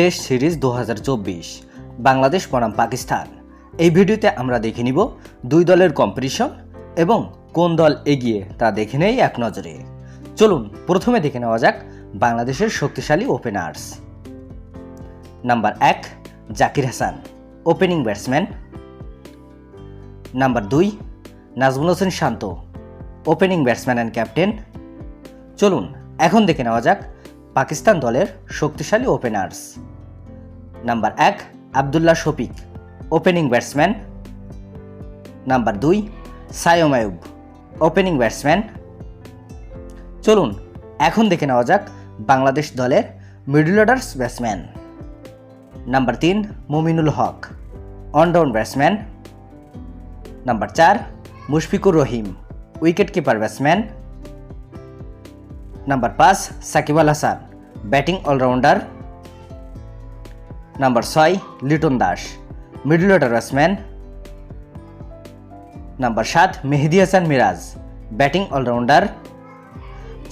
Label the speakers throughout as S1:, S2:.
S1: Test series দু হাজার চব্বিশ, বাংলাদেশ বনাম পাকিস্তান। এই ভিডিওতে আমরা দেখে নিব দুই দলের কম্পিটিশন এবং কোন দল এগিয়ে তা দেখে নেই এক নজরে। চলুন, প্রথমে দেখে নেওয়া যাক বাংলাদেশের শক্তিশালী ওপেনার্স নাম্বার এক, Zakir Hasan opening batsman number দুই, Najmul Hossain Shanto opening batsman and captain চলুন, এখন দেখে নেওয়া যাক পাকিস্তান দলের শক্তিশালী ওপেনার্স নাম্বার এক, Abdullah Shafique opening batsman number দুই, সায়ম ওপেনিং ব্যাটসম্যান চলুন, এখন দেখে নেওয়া যাক বাংলাদেশ দলের মিডল অর্ডার্স ব্যাটসম্যান নাম্বার তিন, Mominul Haque one down batsman number চার, Mushfiqur Rahim wicket keeper batsman number পাঁচ, Shakib Al Hasan batting all rounder number ছয়, Liton Das. Middle order batsman number সাত, Mehidy Hasan Miraz. Batting all rounder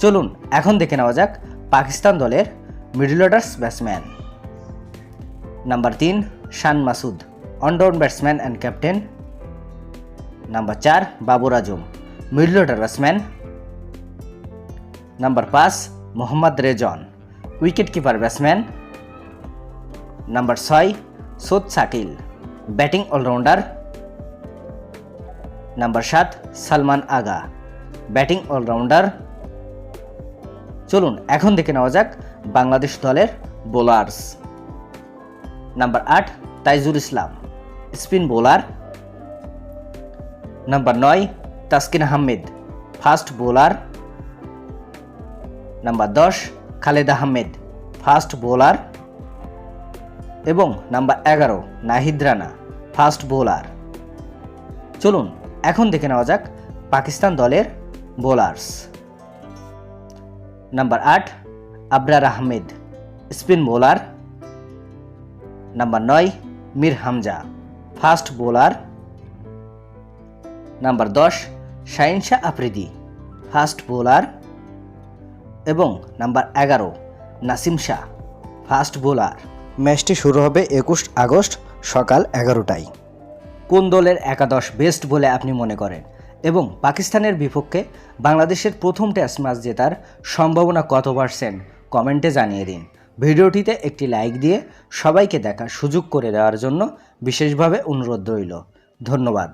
S1: চলুন, এখন দেখে নেওয়া যাক পাকিস্তান দলের মিডল অর্ডার্স ব্যাটসম্যান নাম্বার তিন, Shan Masood one down batsman and captain number চার, Babar Azam middle order batsman number পাঁচ, Mohammad Rizwan wicket keeper batsman number ছয়, Saud Shakeel batting all rounder. Number সাত, সালমান আগা, ব্যাটিং অলরাউন্ডার। চলুন, এখন দেখে নেওয়া যাক বাংলাদেশ দলের বোলার্স। নাম্বার আট, Taijul Islam, spin bowler. Number নয়, Taskin Ahmed, fast bowler. Number দশ, খালেদ আহমেদ, ফাস্ট বোলার। এবং নাম্বার এগারো, নাহিদ রানা, ফাস্ট বোলার। চলুন, এখন দেখে নেওয়া যাক পাকিস্তান দলের বোলার্স। নাম্বার আট, Abrar Ahmed, spin bowler. Number নয়, Mir Hamza, fast bowler. Number দশ, শাহিন শাহ আফ্রিদি, ফাস্ট বোলার। এবং নাম্বার এগারো, নাসিম শাহ, ফাস্ট বোলার। ম্যাচটি শুরু হবে একুশ আগস্ট সকাল এগারোটায়। কোন দলের একাদশ বেস্ট বলে আপনি মনে করেন? এবং পাকিস্তানের বিপক্ষে বাংলাদেশের প্রথম টেস্ট ম্যাচ জেতার সম্ভাবনা কত পার্সেন্ট কমেন্টে জানিয়ে দিন। ভিডিওটিতে একটি লাইক দিয়ে সবাইকে দেখার সুযোগ করে দেওয়ার জন্য বিশেষভাবে অনুরোধ রইল। ধন্যবাদ।